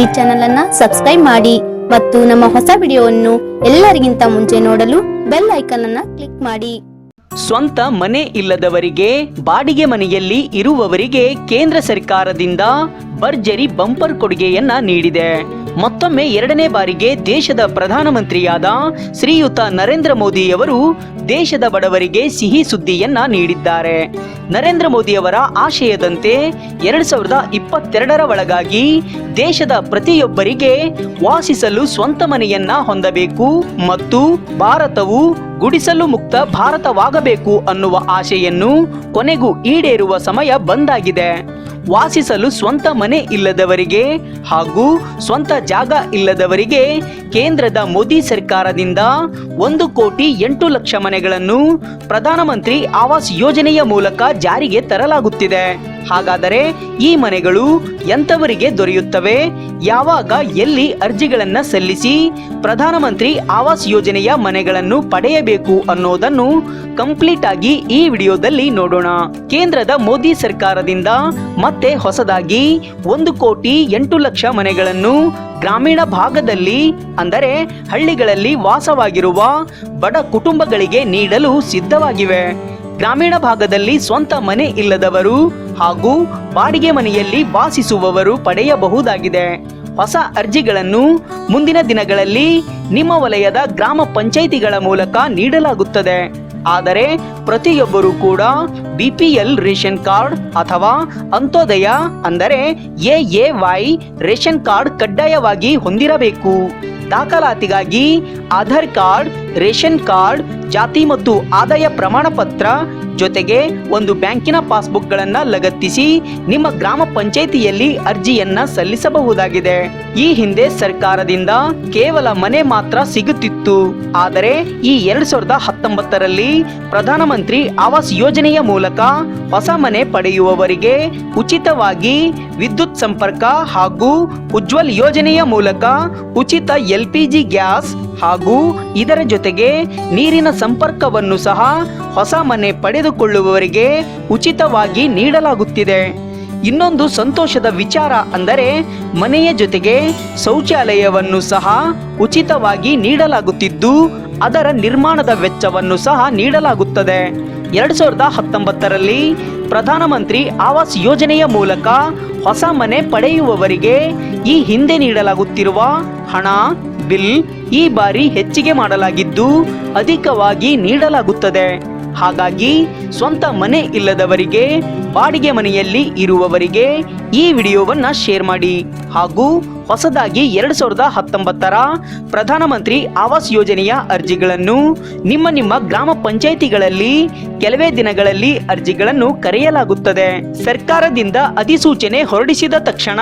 ಈ ಚಾನೆಲ್ ಅನ್ನ ಸಬ್ಸ್ಕ್ರೈಬ್ ಮಾಡಿ ಮತ್ತು ನಮ್ಮ ಹೊಸ ವಿಡಿಯೋವನ್ನು ಎಲ್ಲರಿಗಿಂತ ಮುಂಚೆ ನೋಡಲು ಬೆಲ್ ಐಕಾನ್ ಅನ್ನ ಕ್ಲಿಕ್ ಮಾಡಿ. ಸ್ವಂತ ಮನೆ ಇಲ್ಲದವರಿಗೆ, ಬಾಡಿಗೆ ಮನೆಯಲ್ಲಿ ಇರುವವರಿಗೆ ಕೇಂದ್ರ ಸರ್ಕಾರದಿಂದ ಭರ್ಜರಿ ಬಂಪರ್ ಕೊಡುಗೆಯನ್ನ ನೀಡಿದೆ. ಮತ್ತೊಮ್ಮೆ ಎರಡನೇ ಬಾರಿಗೆ ದೇಶದ ಪ್ರಧಾನಮಂತ್ರಿಯಾದ ಶ್ರೀಯುತ ನರೇಂದ್ರ ಮೋದಿಯವರು ದೇಶದ ಬಡವರಿಗೆ ಸಿಹಿ ಸುದ್ದಿಯನ್ನ ನೀಡಿದ್ದಾರೆ. ನರೇಂದ್ರ ಮೋದಿಯವರ ಆಶಯದಂತೆ ಎರಡು ಸಾವಿರದ ಇಪ್ಪತ್ತೆರಡರ ಒಳಗಾಗಿ ದೇಶದ ಪ್ರತಿಯೊಬ್ಬರಿಗೆ ವಾಸಿಸಲು ಸ್ವಂತ ಮನೆಯನ್ನ ಹೊಂದಬೇಕು ಮತ್ತು ಭಾರತವು ಗುಡಿಸಲು ಮುಕ್ತ ಭಾರತವಾಗಬೇಕು ಅನ್ನುವ ಆಶೆಯನ್ನು ಕೊನೆಗೂ ಈಡೇರುವ ಸಮಯ ಬಂದಾಗಿದೆ. ವಾಸಿಸಲು ಸ್ವಂತ ಮನೆ ಇಲ್ಲದವರಿಗೆ ಹಾಗೂ ಸ್ವಂತ ಜಾಗ ಇಲ್ಲದವರಿಗೆ ಕೇಂದ್ರದ ಮೋದಿ ಸರ್ಕಾರದಿಂದ ಒಂದು ಕೋಟಿ ಎಂಟು ಲಕ್ಷ ಮನೆಗಳನ್ನು ಪ್ರಧಾನಮಂತ್ರಿ ಆವಾಸ್ ಯೋಜನೆಯ ಮೂಲಕ ಜಾರಿಗೆ ತರಲಾಗುತ್ತಿದೆ. ಹಾಗಾದರೆ ಈ ಮನೆಗಳು ಎಂಥವರಿಗೆ ದೊರೆಯುತ್ತವೆ? ಯಾವಾಗ ಎಲ್ಲಿ ಅರ್ಜಿಗಳನ್ನ ಸಲ್ಲಿಸಿ ಪ್ರಧಾನಮಂತ್ರಿ ಆವಾಸ್ ಯೋಜನೆಯ ಮನೆಗಳನ್ನು ಪಡೆಯಬೇಕು ಅನ್ನೋದನ್ನು ಕಂಪ್ಲೀಟ್ ಆಗಿ ಈ ವಿಡಿಯೋದಲ್ಲಿ ನೋಡೋಣ. ಕೇಂದ್ರದ ಮೋದಿ ಸರ್ಕಾರದಿಂದ ಮತ್ತೆ ಹೊಸದಾಗಿ ಒಂದು ಕೋಟಿ ಎಂಟು ಲಕ್ಷ ಮನೆಗಳನ್ನು ಗ್ರಾಮೀಣ ಭಾಗದಲ್ಲಿ, ಅಂದರೆ ಹಳ್ಳಿಗಳಲ್ಲಿ ವಾಸವಾಗಿರುವ ಬಡ ಕುಟುಂಬಗಳಿಗೆ ನೀಡಲು ಸಿದ್ಧವಾಗಿವೆ. ಗ್ರಾಮೀಣ ಭಾಗದಲ್ಲಿ ಸ್ವಂತ ಮನೆ ಇಲ್ಲದವರು ಹಾಗೂ ಬಾಡಿಗೆ ಮನೆಯಲ್ಲಿ ವಾಸಿಸುವವರು ಪಡೆಯಬಹುದಾಗಿದೆ. ಹೊಸ ಅರ್ಜಿಗಳನ್ನು ಮುಂದಿನ ದಿನಗಳಲ್ಲಿ ನಿಮ್ಮ ವಲಯದ ಗ್ರಾಮ ಪಂಚಾಯಿತಿಗಳ ಮೂಲಕ ನೀಡಲಾಗುತ್ತದೆ. ಆದರೆ ಪ್ರತಿಯೊಬ್ಬರೂ ಕೂಡ ಬಿಪಿಎಲ್ ರೇಷನ್ ಕಾರ್ಡ್ ಅಥವಾ ಅಂತ್ಯೋದಯ ಅಂದರೆ ಎ ವೈ ರೇಷನ್ ಕಾರ್ಡ್ ಕಡ್ಡಾಯವಾಗಿ ಹೊಂದಿರಬೇಕು. ದಾಖಲಾತಿಗಾಗಿ ಆಧಾರ್ ಕಾರ್ಡ್ ರೇಷನ್ ಕಾರ್ಡ್, ಜಾತಿ ಮತ್ತು ಆದಾಯ ಪ್ರಮಾಣ ಪತ್ರ ಜೊತೆಗೆ ಒಂದು ಬ್ಯಾಂಕಿನ ಪಾಸ್ಬುಕ್ಗಳನ್ನ ಲಗತ್ತಿಸಿ ನಿಮ್ಮ ಗ್ರಾಮ ಪಂಚಾಯಿತಿಯಲ್ಲಿ ಅರ್ಜಿಯನ್ನ ಸಲ್ಲಿಸಬಹುದಾಗಿದೆ. ಈ ಹಿಂದೆ ಸರ್ಕಾರದಿಂದ ಕೇವಲ ಮನೆ ಮಾತ್ರ ಸಿಗುತ್ತಿತ್ತು. ಆದರೆ ಈ ಎರಡ್ ಸಾವಿರದ ಹತ್ತೊಂಬತ್ತರಲ್ಲಿ ಪ್ರಧಾನಮಂತ್ರಿ ಆವಾಸ್ ಯೋಜನೆಯ ಮೂಲಕ ಹೊಸ ಮನೆ ಪಡೆಯುವವರಿಗೆ ಉಚಿತವಾಗಿ ವಿದ್ಯುತ್ ಸಂಪರ್ಕ ಹಾಗೂ ಉಜ್ವಲ್ ಯೋಜನೆಯ ಮೂಲಕ ಉಚಿತ ಎಲ್ ಪಿ ಜಿ ಗ್ಯಾಸ್ ಹಾಗೂ ಇದರ ಜೊತೆಗೆ ನೀರಿನ ಸಂಪರ್ಕವನ್ನು ಸಹ ಹೊಸ ಮನೆ ಪಡೆದುಕೊಳ್ಳುವವರಿಗೆ ಉಚಿತವಾಗಿ ನೀಡಲಾಗುತ್ತಿದೆ. ಇನ್ನೊಂದು ಸಂತೋಷದ ವಿಚಾರ ಅಂದರೆ ಮನೆಯ ಜೊತೆಗೆ ಶೌಚಾಲಯವನ್ನು ಸಹ ಉಚಿತವಾಗಿ ನೀಡಲಾಗುತ್ತಿದ್ದು, ಅದರ ನಿರ್ಮಾಣದ ವೆಚ್ಚವನ್ನು ಸಹ ನೀಡಲಾಗುತ್ತದೆ. ಎರಡು ಸಾವಿರದ ಹತ್ತೊಂಬತ್ತರಲ್ಲಿ ಪ್ರಧಾನಮಂತ್ರಿ ಆವಾಸ್ ಯೋಜನೆಯ ಮೂಲಕ ಹೊಸ ಮನೆ ಪಡೆಯುವವರಿಗೆ ಈ ಹಿಂದೆ ನೀಡಲಾಗುತ್ತಿರುವ ಹಣ ಬಿಲ್ ಈ ಬಾರಿ ಹೆಚ್ಚಿಗೆ ಮಾಡಲಾಗಿದ್ದು ಅಧಿಕವಾಗಿ ನೀಡಲಾಗುತ್ತದೆ. ಹಾಗಾಗಿ ಸ್ವಂತ ಮನೆ ಇಲ್ಲದವರಿಗೆ, ಬಾಡಿಗೆ ಮನೆಯಲ್ಲಿ ಇರುವವರಿಗೆ ಈ ವಿಡಿಯೋವನ್ನ ಶೇರ್ ಮಾಡಿ ಹಾಗೂ ಹೊಸದಾಗಿ ಎರಡು ಸಾವಿರದ ಹತ್ತೊಂಬತ್ತರ ಪ್ರಧಾನಮಂತ್ರಿ ಆವಾಸ್ ಯೋಜನೆಯ ಅರ್ಜಿಗಳನ್ನು ನಿಮ್ಮ ನಿಮ್ಮ ಗ್ರಾಮ ಪಂಚಾಯಿತಿಗಳಲ್ಲಿ ಕೆಲವೇ ದಿನಗಳಲ್ಲಿ ಅರ್ಜಿಗಳನ್ನು ಕರೆಯಲಾಗುತ್ತದೆ. ಸರ್ಕಾರದಿಂದ ಅಧಿಸೂಚನೆ ಹೊರಡಿಸಿದ ತಕ್ಷಣ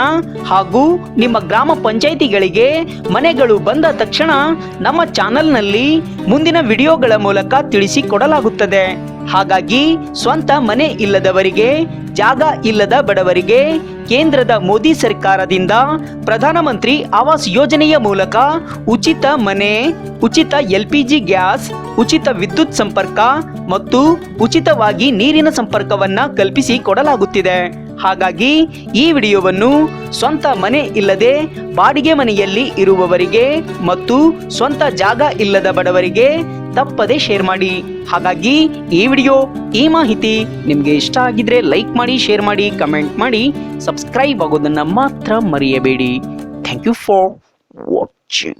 ಹಾಗೂ ನಿಮ್ಮ ಗ್ರಾಮ ಪಂಚಾಯಿತಿಗಳಿಗೆ ಮನೆಗಳು ಬಂದ ತಕ್ಷಣ ನಮ್ಮ ಚಾನೆಲ್ನಲ್ಲಿ ಮುಂದಿನ ವಿಡಿಯೋಗಳ ಮೂಲಕ ತಿಳಿಸಿ ಕೊಡಲಾಗುತ್ತದೆ. ಹಾಗಾಗಿ ಸ್ವಂತ ಮನೆ ಇಲ್ಲದವರಿಗೆ, ಜಾಗ ಇಲ್ಲದ ಬಡವರಿಗೆ ಕೇಂದ್ರದ ಮೋದಿ ಸರ್ಕಾರದಿಂದ ಪ್ರಧಾನಮಂತ್ರಿ ಆವಾಸ್ ಯೋಜನೆಯ ಮೂಲಕ ಉಚಿತ ಮನೆ, ಉಚಿತ ಎಲ್ ಪಿ ಜಿ ಗ್ಯಾಸ್, ಉಚಿತ ವಿದ್ಯುತ್ ಸಂಪರ್ಕ ಮತ್ತು ಉಚಿತವಾಗಿ ನೀರಿನ ಸಂಪರ್ಕವನ್ನ ಕಲ್ಪಿಸಿ ಕೊಡಲಾಗುತ್ತಿದೆ. ಹಾಗಾಗಿ ಈ ವಿಡಿಯೋವನ್ನು ಸ್ವಂತ ಮನೆ ಇಲ್ಲದೆ ಬಾಡಿಗೆ ಮನೆಯಲ್ಲಿ ಇರುವವರಿಗೆ ಮತ್ತು ಸ್ವಂತ ಜಾಗ ಇಲ್ಲದ ಬಡವರಿಗೆ ತಪ್ಪದೆ ಶೇರ್ ಮಾಡಿ. ಹಾಗಾಗಿ ಈ ವಿಡಿಯೋ ಈ ಮಾಹಿತಿ ನಿಮಗೆ ಇಷ್ಟ ಆಗಿದ್ರೆ ಲೈಕ್ ಮಾಡಿ ಶೇರ್ ಮಾಡಿ ಕಮೆಂಟ್ ಮಾಡಿ ಸಬ್ಸ್ಕ್ರೈಬ್ ಆಗೋದನ್ನ ಮಾತ್ರ ಮರೆಯಬೇಡಿ. Thank you for watching